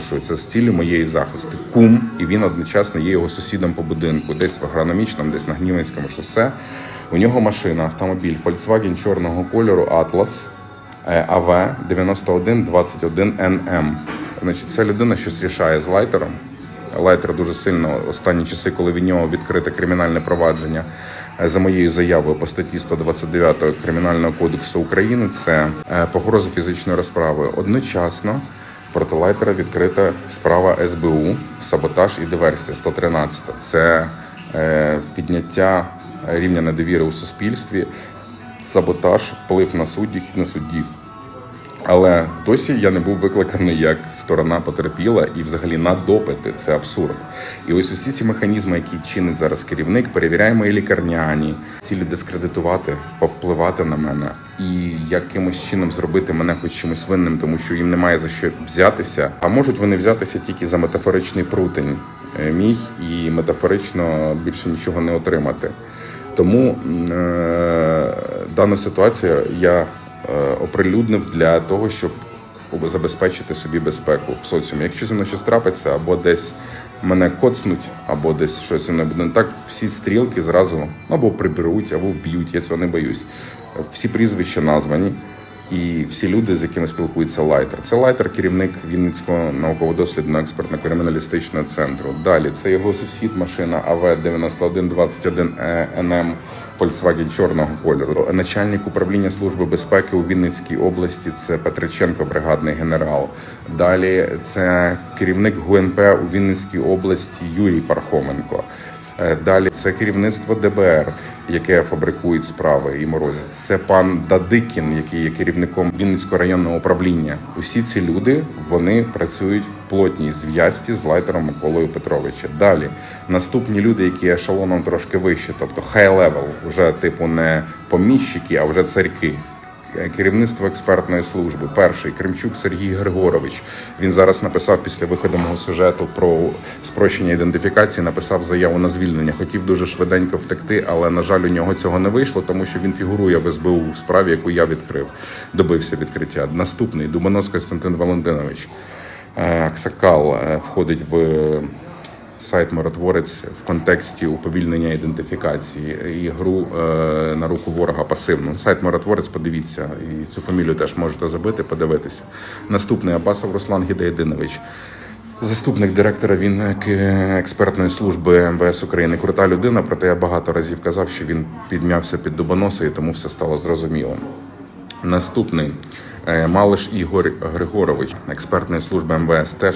наголошую, це з цілі моєї захисту. Кум, і він одночасно є його сусідом по будинку, десь в агрономічному, десь на Гнівинському шосе. У нього машина, автомобіль Volkswagen чорного кольору Atlas АВ 9121 НМ. Значить, це людина щось рішає з лайтером. Лайтер дуже сильно останні часи, коли від нього відкрите кримінальне провадження е, за моєю заявою по статті 129 Кримінального кодексу України, це е, погроза фізичної розправи. Одночасно проти лайтера відкрита справа СБУ, саботаж і диверсія 113. Це е, підняття рівня недовіри у суспільстві, саботаж, вплив на суддів і на суддів. Але досі я не був викликаний як сторона потерпіла і взагалі на допити. Це абсурд. І ось усі ці механізми, які чинить зараз керівник, перевіряє мої лікарняні, цілі дискредитувати, повпливати на мене і якимось чином зробити мене хоч чимось винним, тому що їм немає за що взятися. А можуть вони взятися тільки за метафоричний прутень е, мій і метафорично більше нічого не отримати. Тому е, дану ситуацію я оприлюднив для того, щоб забезпечити собі безпеку в соціумі. Якщо зі мною щось трапиться, або десь мене коцнуть, або десь щось зі мною буде не так, всі стрілки зразу або приберуть, або вб'ють. Я цього не боюсь. Всі прізвища названі. І всі люди, з якими спілкується Лайтер. Це Лайтер, керівник Вінницького науково-дослідного експертно-криміналістичного центру. Далі це його сусід, машина АВ 9121 НМ Volkswagen чорного кольору. Начальник управління служби безпеки у Вінницькій області. Це Петриченко, бригадний генерал. Далі це керівник ГУНП у Вінницькій області Юрій Пархоменко. Е, Далі це керівництво ДБР, яке фабрикує справи і морозить. Це пан Дадикін, який є керівником Вінницького районного управління. Усі ці люди вони працюють в плотній зв'язці з лайтером Миколою Петровича. Далі наступні люди, які ешелоном трошки вище, тобто high level, вже типу не поміщики, а вже царьки. Керівництво експертної служби. Перший Кримчук Сергій Григорович. Він зараз написав після виходу мого сюжету про спрощення ідентифікації. Написав заяву на звільнення. Хотів дуже швиденько втекти, але на жаль, у нього цього не вийшло, тому що він фігурує в СБУ у справі, яку я відкрив. Добився відкриття. Наступний Дубонос Костянтин Валентинович. Е, Аксакал е, входить в сайт Миротворець в контексті уповільнення ідентифікації і гру е, на руку ворога пасивну. Сайт Миротворець, подивіться, і цю фамілію теж можете забити, подивитися. Наступний Абасов Руслан Гідеєдинович. Заступник директора він експертної служби МВС України крута людина. Проте я багато разів казав, що він підмявся під дубоноси, і тому все стало зрозуміло. Наступний е, Малиш Ігор Григорович, експертної служби МВС, теж